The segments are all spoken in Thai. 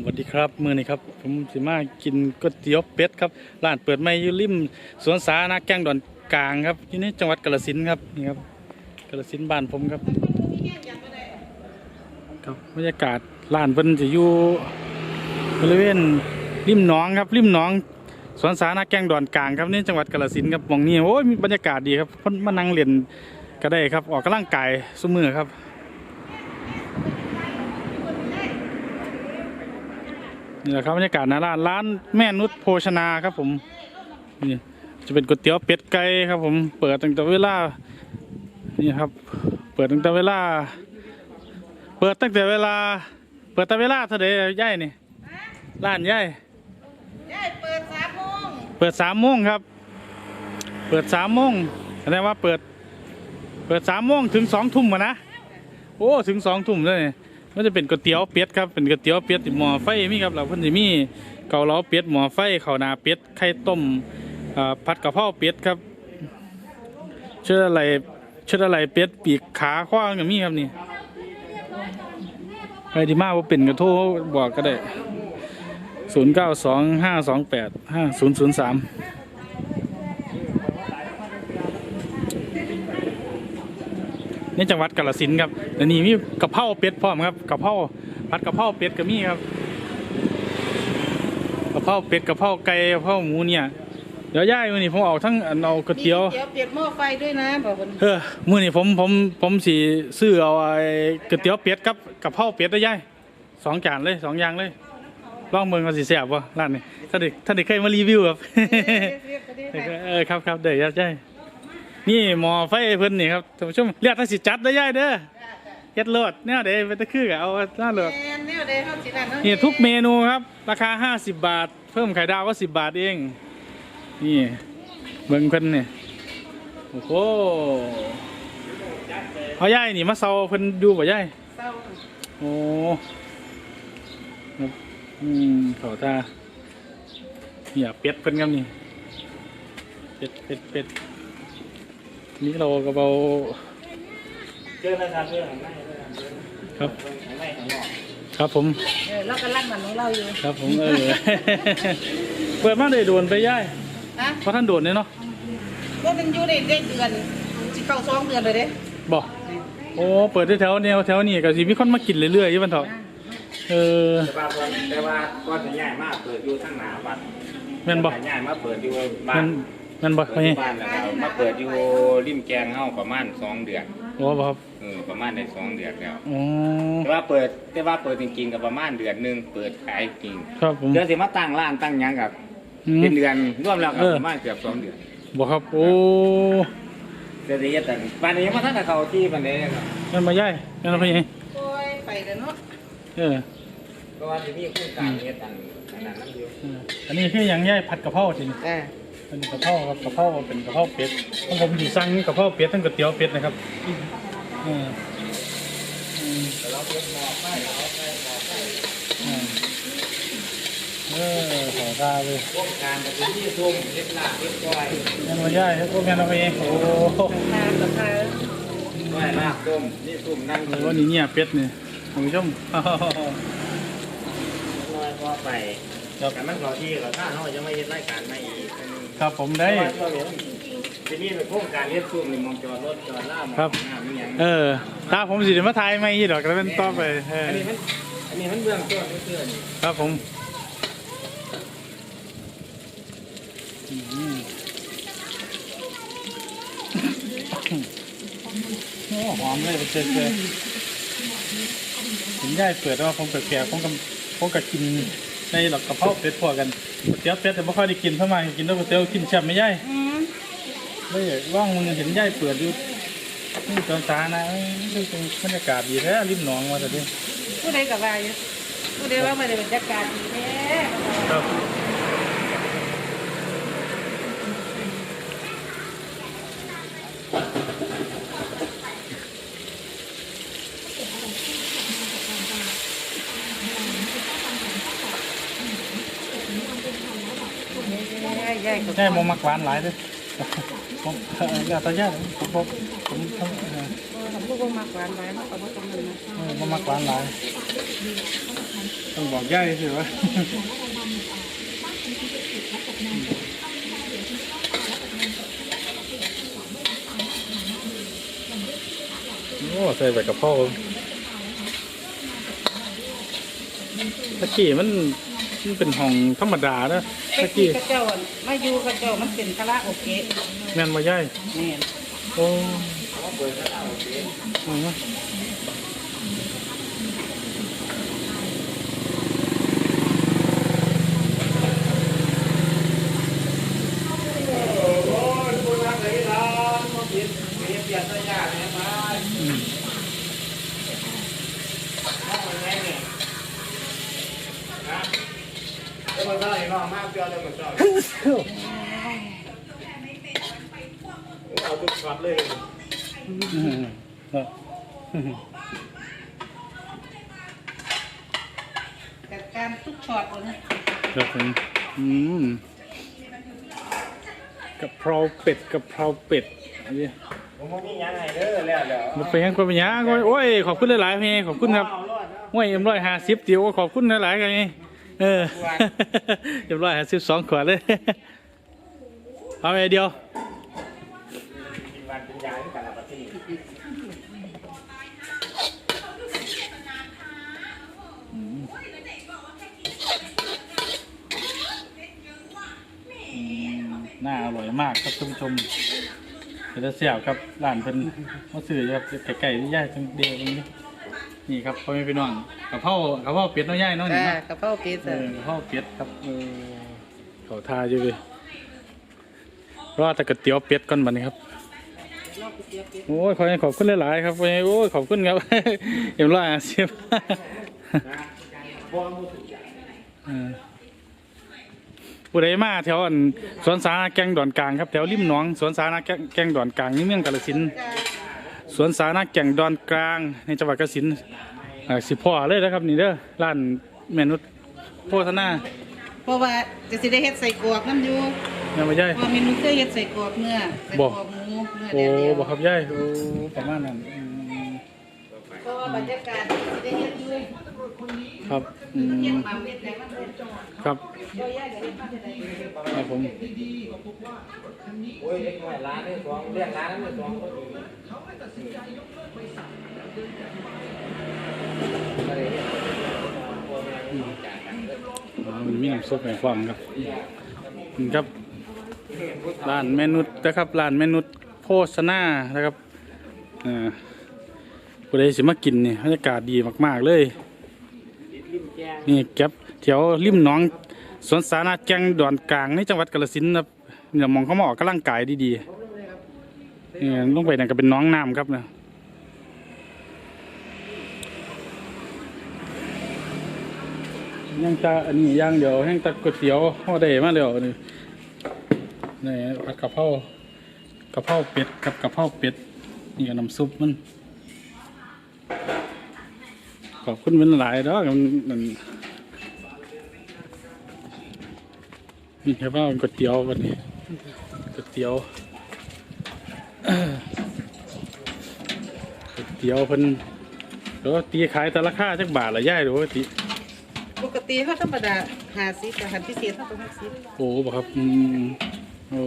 สวัสดีครับมือนี้ครับผมสิมากินก๋วยเตี๋ยวเป็ดครับร้านเปิดใหม่อยู่ริมสวนสาธารณะแก้งดอนกลางครับที่นี่จังหวัดกาฬสินธุ์ครับนี่ครับกาฬสินธุ์บ้านผมครับครับบรรยากาศร้านเพิ่นจะอยู่บริเวณริมหนองครับริมหนองสวนสาธารณะแก้งดอนกลางครับนี่จังหวัดกาฬสินธุ์ครับมองนี้โอ้ยบรรยากาศดีครับเพิ่นมานั่งเล่นก็ได้ครับออกกำลังกายซุมือครับ นี่แหละครับบรรยากาศหนะร้านร้านแม่นุชโภชนาครับผมนี่จะเป็นก๋วยเตี๋ยวเป็ดไก่ครับผมเปิดตั้งแต่เวลานี่ครับ เปิดตั้งแต่เวลา เปิดตั้งแต่เวลา เปิดตั้งเวลาเท่าไหร่ย่ายนี่ร้านย่ายยายเปิดสามโมงเปิดสามโมงครับ เปิดสามโมงแสดงว่าเปิด เปิดสามโมงถึงสองทุ่มอะนะโอ้ถึงสองทุ่มเลย มันจะเป็นก๋วยเตี๋ยวเป็ดครับเป็นก๋วยเตี๋ยวเป็ดหม้อไฟมีครับเราเพิ่นจะมีเกาเหลาเป็ดหม้อไฟข้าวหนาเป็ดไข่ต้มผัดกะเพราเป็ดครับเชื่ออะไรเชื่ออะไรเป็ดปีกขาขว้างอย่างนี้ครับนี่ใครที่มาว่าเป็นกระโทรบอกก็ได้ศูนย์เก้าสองห้าสองแปดห้าศูนย์ศูนย์สาม ในจังหวัดกาฬสินธุ์ครับและนี่มีกะเพราเป็ดพร้อมครับกะเพราผัดกะเพราเป็ดก็มีครับกะเพราเป็ดกะเพราไก่กะเพราหมูเนี่ยเดี๋ยวย่ายมื้อนี้ผมเอาทั้งอันเอาก๋วยเตี๋ยวเตี๋ยวเปียกหม้อไฟด้วยนะบอกคนเออมื้อนี้ผมผมผมสิซื้อเอาไอ้ก๋วยเตี๋ยวเป็ดกับกะเพราเป็ดได้ย่ายสองจานเลยสองอย่างเลยลองเบิ่งว่าสิแซ่บบ่ร้านนี้ถ้าเด็กถ้าเด็กเคยมารีวิวครับเรียกไปดิเออครับครับเดี๋ยวย่าย่าย นี่หมอไฟเพิ่นนี่ครับท่านผู้ชมเรียกถ้าสิจัดได้ย่ายเด้อเฮ็ดโลดเนี่ยเดี๋ยวไปตะคือกับเอาหน้าโลดแม่นแนวใดเขาสินั่นเนาะนี่ทุกเมนูครับ ราคา 50 บาท เพิ่มไข่ดาวก็ 10 บาทเอง นี่เบิ่งเพิ่นนี่โอ้โหเอาย่ายนี่มาเซาเพิ่นอยู่บ่ย่ายเศร้าโอ้ครับอืมเขาตาเนี่ยเป็ดเพิ่นครับนี่เป็ดเป็ดเป็ด นี่เรากระเบาเจอนะครับเรื่องของไม่ครับของไม่ของนอกครับผมเออเรากำลังมันของเราอยู่ครับผมเออเปิดมาได้โดนไปย่ายเพราะท่านโดนเนี่ยเนาะก็มันอยู่ได้ได้เดือนสิเข้าสองเดือนเลยเด้บอกโอ้เปิดได้แถวแนวแถวนี้ก็สิมีคนมากินเรื่อยๆอยู่บันเถาะเออแต่ว่าก่อนแต่ว่าก่อนจะย้ายมากเปิดอยู่ทั้งหนาวัดแม่นบ่ย้ายมาเปิดอยู่บ้าน นแม่นบ่เปิไปดอยู่บ้านแล้วก็มาเปิดอยู่ริมแกงเฮาประมาณสองเดือนโอ้บ่ครับเออประมาณได้สองเดือนแล้ว อ๋อแต่ว่าเปิดแต่ว่าเปิดจริงๆกับประมาณเดือนหนึงเปิดขายจริงครับผมเดือนสิมาตั้งร้านตั้งหยังกับอืม เป็นเดือนรวมแล้วก็เออ ประมาณเกือบสองเดือนบ่ครับโอ้เดือนนี้แต่บ้านนี้ยังมาทันได้เข้าที่ปานใดเลยครับแม่นบ่ย่ายแม่นบ่พี่โอ้ยไปแล้วเนาะเออเพราะว่าที่นี่โครงการเฮ็ดอันอันนั้นนั่นอยู่เอออันนี้คือหยังย่ายผัดกะเพราจริงอ่า เป็นกะเพราครับกระเพราเป็นกระเพราเป็ดของผมสิสั่งกระเพราเป็ดทั้งก๋วยเตี๋ยวเป็ดนะครับเอออืมอืมเออขอตาเลยโครงการก็คือที่ทุ่มเฮ็ดลาเฮ็ดก้อยแม่นบ่ย่ายพวกแม่นเอาไปเองโอ้โหทานกับทานก้อยลาบต้มนี่ทุ่มนั่งโอ้โหนี่เนี่ยเป็ดเนี่คุณผู้ชมน้อยพอไปแต่มันรอที่เราถ้าเราจะไม่เฮ็ดรายการไม่อีก ครับผมได้เพราะว่าเราเห็นที่นี่เป็นโครงการเฮ็ดทุ่มนี่มองจอดรถจอดลาบมองครับน้ำมีหยังเออตาผมสิได้มาถ่ายไม่ยี่ดอกแล้วเป็นต่อไปเอออันนี้มันอันนี้มันเบื้องต้นเพื่อนครับผมอืมโอ้หอมเลยเจ๊เลยถึงได้เปิดว่าผมกับแกผมกับผมกับกินในหลอกกระเพราเป็ดพอกัน ก๋วยเตี๋ยวเป็ดแต่ไม่ค่อยได้กินเท่าไหร่กินแล้วก๋วยเตี๋ยวกินแซ่บไม่ย่ายอืมไม่ว่างมึงเห็นย่ายเปิดอยู่นี่ตอนตานะดูเป็นบรรยากาศดีแท้ริมหนองว่าแต่ดิผู้ใดกับว่าอยู่ผู้ใดว่าไม่ได้บรรยากาศดีแท้ครับ ยายก็แค่มมักหวานหลายเด้วยผมเอออยากตาแย่ผมผมผมทำเออลูกบ่มากหวานหลายมันก็บ่ต้องนั่นนะเออบ่มักหวานหลายต้องบอกย่ายสิวะโอ้ใส่ใบกระเพราตะกี้มันมันเป็นห้องธรรมดานะ ไอ้ตะที่กี้กระเจ้าอะมาอยู่กระเจ้ามันเป็นคาราโอเกะแม่นมาย่ายแม่นโอ้อืมอื อืมเออจัดการทุกช็อตเลยนะครับผมอืมกะเพราเป็ดกะเพราเป็ดอันนี้ผมบ่มีหยังให้เด้อแล้วแล้วมันไปยังคนไปยังโอ้ยขอบคุณหลายๆพี่ขอบคุณครับห้วยเอ็มร้อยห้าสิบเดียวขอบคุณหลายๆกันนี่ เออเอ็มร้อยหาสิบสองขวดเลยเอาไปเดียวน่าอร่อยมากครับท่านผู้ชมเป็นเสี่ยวครับร้านเป็นมาซื้อครับไก่ๆที่ย่ายจังเดียวตรงนี้ นี่ครับพ่อแม่พี่น้องกะเพรากะเพราเป็ดน้อยย่ายเน้อยนี่จ้าเนาะกระเพราเป็ดเอจ้ะอกะเพราเป็ดครับเออเขาทาอยู่เลยรอแต่ก๋วยเตี๋ยวเป็ดก่อนบัดนี้ครับนอกก๋วยเตี๋ยวเป็ดโอ้ยขอให้ขอบคุณหลายๆครับโอ้ยขอบคุณครับ เอ็มร้อยห้าสิบบ่รู้สึกอย่างเออผู้ใดมาแถวอันสวนสาธารณะแกงดอนกลางครับแถวริมหนองสวนสาธารณะแกงแกงดอนกลางนี่เมืองกาฬสินธุ์จ้า สวนสาธารณะแกงดอนกลางในจังหวัดกาฬสินธุ์อ่าสิพ่อเลยนะครับ นี่เด้อร้านแม่นุชโภชนาเพราะว่าจะสิได้เฮ็ดใส่กรอกน้ำอยู่แม่มาย่ายเพราะเมนูเคยเฮ็ดใส่กรอกเนื้อใส่กรบ่อกหมูเนื้อโอ้แดดเดียวบ่ครับย่ายโอ้ประมาณนั้น บรรยากาศสิได้เฮ็ดอยู่ครับอืมเฮ็ดมาเฮ็ดแต่มันเฮ็ดครับบ่ยากก็เฮ็ดมาแต่ใดครับผมโอ้ยเด็กน้อยร้านนี่สองเรียกร้านนั้นสองก็ดีก็เลยพ่อแม่มีจ่ายกันอ๋อมันมีน้ำซุปให้ฟังครับนะครับร้านแม่นุนะครับร้านแม่นุโภชนานะครับอ่า ผู้ใดสิมากินนี่บรรยากาศดีมาก ๆ เลยริมแจ้งนี่แก๊บแถวริมหนองสวนสาธารณะแกงดอนกลางในจังหวัดกาฬสินธุ์ครับเนี่ยมองเขามาออกกำลังกายดีๆนี่ลงไปนั่นก็เป็นหน้องน้ำครับนะยังจะอันนี้ย่างเดี๋ยวแห้งตะก๋วยเตี๋ยวห่อได้มาแล้วนี่นี่ผัดกะเพรากะเพราเป็ดกับกะเพราเป็ดนี่ก็น้ำซุปมัน ขอบคุณเป็นหลายดอกมันมันนี่ครับว่ามันก๋วยเตี๋ยววันนี้ก๋วยเตี๋ยวเอ้อก๋วยเตี๋ยวเพิ่นแล้วก็ตีขายแต่ราคาจักบาทละย่ายหรือว่าตีปกติเขาธรรมดา50แต่หันพิเศษเขาต้อง60โอ้บ่ครับอืมโอ้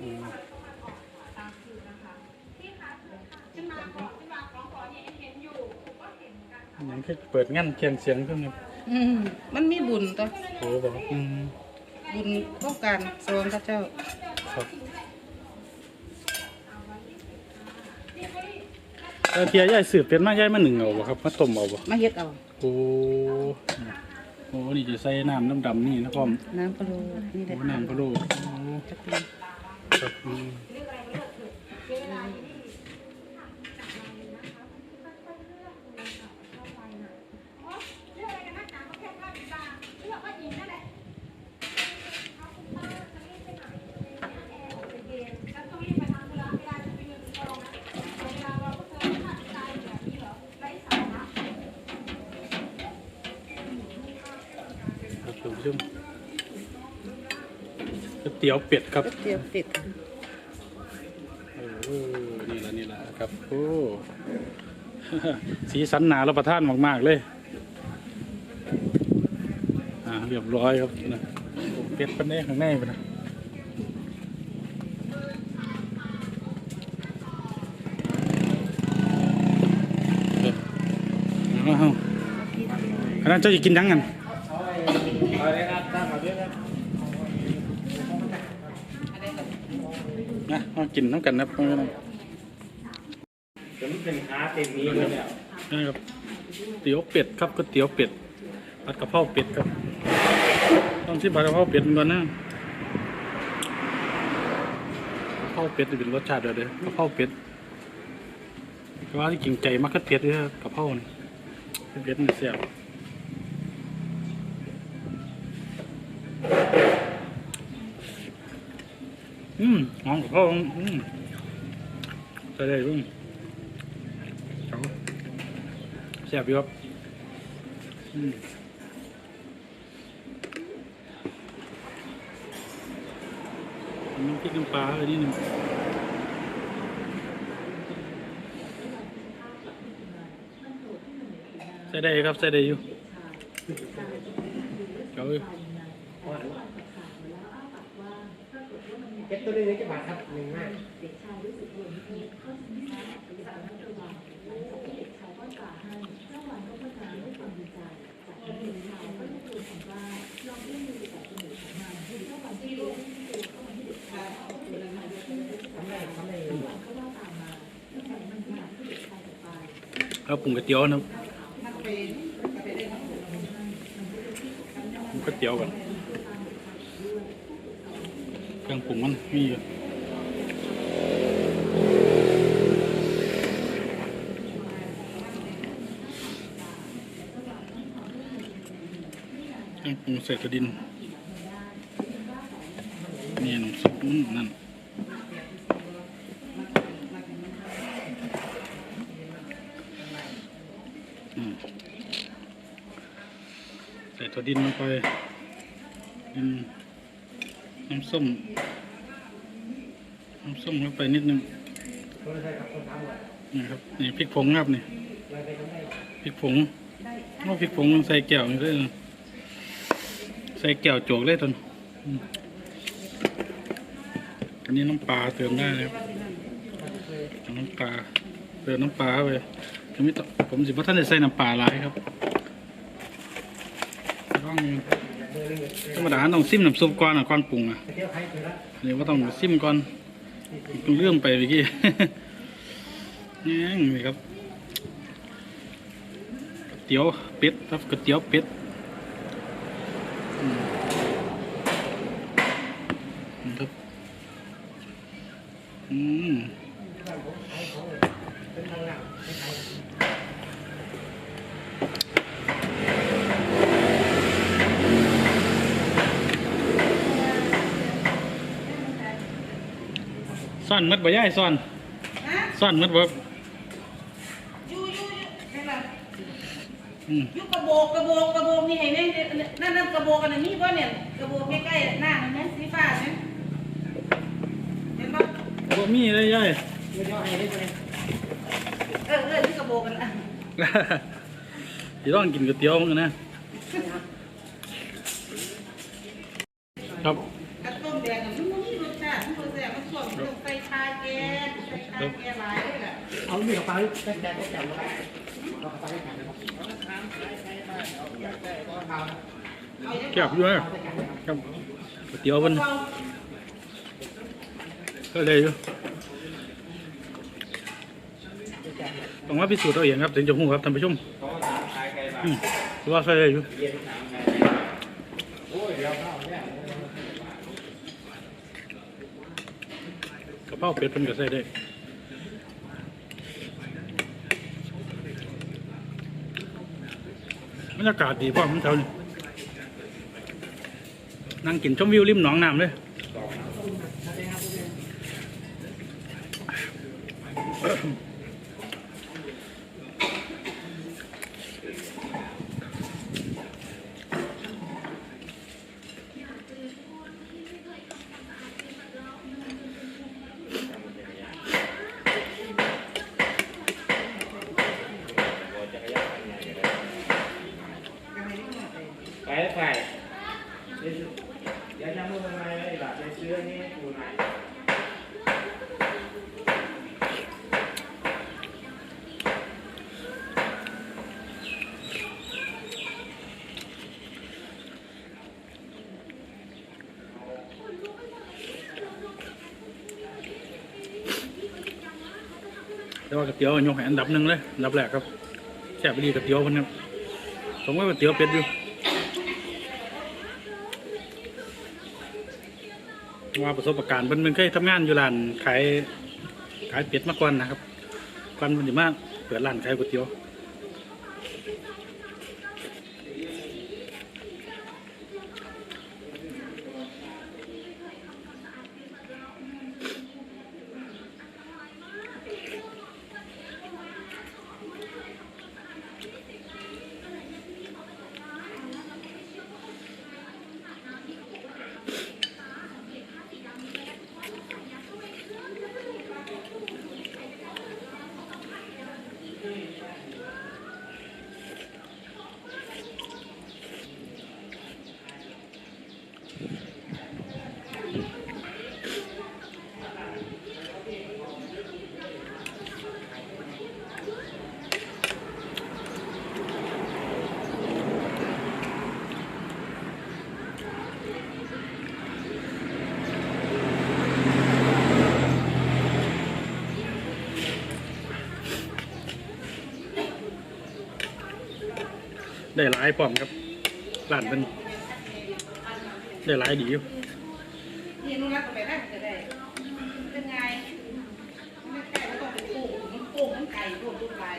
อืม ยังแค่เปิดงั้นเคียงเสียงเพิ่งครับอืมมันมีบุญตัวโอ้บ่ครับอืมบุญต้องการสวงพระเจ้าครับเออเทียย่ายสืบเป็นมาย่ายมาหนึ่งเอาบ่ครับมาต้มเอาบ่มาเฮ็ดเอาโอ้โอ้นี่จะใส่น้ำดำๆนี่นะพ่อมน้ำพะโล้นี่แหโอ้ละน้ำพะโล้โอ้ จักรี ครับอืมครับ เตี๋ยวเป็ดครับก๋วยเตี๋ยวเป็ดเออครับโอ้สีสันหนารับประทานมาก ๆ เลย อ่าเรียบร้อยครับนะโอ้เป็ดปันแน่ข้างในไปนะเอาเอาอันนั้นเจ้าจะกินยังกัน นะเอากินน้ำกันนะพ่อแม่น้องจะมันเป็นขาเต็มนี้เลยเนี่ยนะครับเตี๋ยวเป็ดครับก๋วยเตี๋ยวเป็ดผัดกะเพราเป็ดครับต้องชิมผัดกะเพราเป็ดก่อนนะกะเพราเป็ดนี่เป็นรสชาติเดียวเด้อกะเพราเป็ดแต่ว่าที่กินไก่มักกะเทียดเนี่ยกะเพรานี่เป็ดนี่เสียบ อืมหอมกะเพราวอืมใส่ได้ลุงเอาแซ่บอยู่ครับอืมน้ำพริกน้ำปลาอะไรนิดหนึงใส่ได้ครับใส่ได้อยู่เอา เลยเป็ดตัวนี้กี่บาทครับหนึ่งห้าแล้วปรุงก๋วยเตี๋ยวนะครับปรุงก๋วยเตี๋ยวก่อน รื่องปรุงมันมีอยู่เครื่องปรุงใส่กระดินนี่น้ำซุปนั่นใส่ถั่วดินลงไปเป็น น้ำส้ม น้ำส้มลงไปนิดนึงนี่ครับ นี่พริกผงครับนี่พริกผงว่าพริกผงต้องใส่แก้วนี่เลยใส่แก้วโจกเลยตอนอันนี้น้ำปลาเติมได้เลยครับน้ำปลาเติมน้ำปลาไปผมไม่ต้องผมสิว่าท่านได้ใส่น้ำปลาหลายครับต้อง ธรรมดาต้องซิมน้ำซุปก่อนอะก่อนปรุงอะเที่ยวว่าต้องซิมก่อนต้องเลื่อมไปเมื่อกี้นี่นี่ครับก๋วยเตี๋ยวเป็ดครับก๋วยเตี๋ยวเป็ดครับอืม ซ่อนมัดบ่ย่ายซ่อนฮะซ่อนมัดบ่อยู่อยู่อยู่นี่ล่ะอืมอยู่กระโบกกระโบกกระโบกนี่ไงเนี่ยนั่นนั่นกระโบกอันนี้บ่เนี่ยกระโบกใกล้ๆหน้ามันไหมสีฟ้าเนี่ยเห็นบ่บ่มีเลยย่ายไม่เที่ยวใครได้ไหมเออเออที่กระโบกกันอะเดี๋ยวต้องกินก๋วยเตี๋ยวมั้งนะครับ ใส่ชาแกงหลายเลยล่ะเอามีกระเป๋าแจ็คแจ็คแจ็คมาเอากระเป๋าแจ็คนะครับเอาอย่างแก็บอยู่นะครับก๋วยเตี๋ยวเพิ่นเบาก็เลยอยู่ต้องมาพิสูจน์เอาเองครับถึงจะหูครับท่านผู้ชมอืมถือว่าใช่เลยอยู่กระเพราเป็ดเป็นก็ใส่ได้ บรรยากาศดีพ่อมันเท่านี้นั่งกินชมวิวริมหนองน้ำเลย แต่ว่าก๋วยเตี๋ยวยกให้อันดับหนึ่งเลยอันดับแรกครับแซ่บไปดีก๋วยเตี๋ยวคนนี้ผมว่าก๋วยเตี๋ยวเป็ดอยู่ว่าประสบการณ์มันเป็นเคยทำงานอยู่ร้านขายขายเป็ดมาก่อนนะครับก่อนมันดีมากเปิดร้านขายก๋วยเตี๋ยว ได้หลายพร้อมครับร้านเป็นได้หลายดีอยู่ นี่นุ่นรักก็ไปได้ก็ได้เป็นไงไม่ไก่ก็ต้องเป็นกุ้งมันกุ้งมันไก่รวมทุกหลาย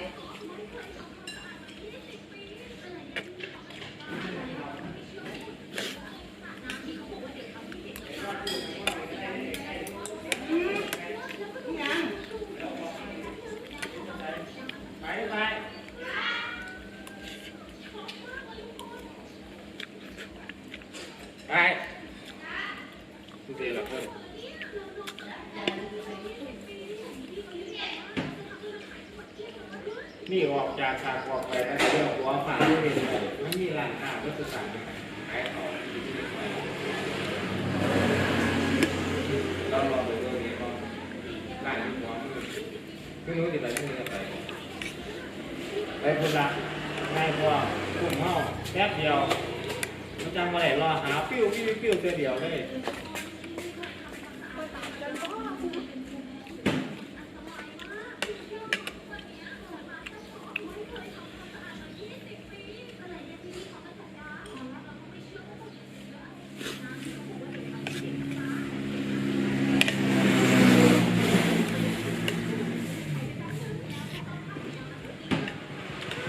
อืมยัง ไปไปไปดูสิล่ะเพื่อนนี่ออกจากฉากออกไปแล้วเรื่องหัวฝาไม่เป็นไรไม่มีร้านค้าก็คือสั่งขายของเราลองไปดูนี่ก็ร้านนี้หัวมือ คือนู้นสิไปที่นี่ก็ไปไปพุ่นละง่ายกว่าคุ้มเฮาแป๊บเดียวมันจังมาไหนรอหาปิ้วปิ้วปิ้วเสียเดียวเลย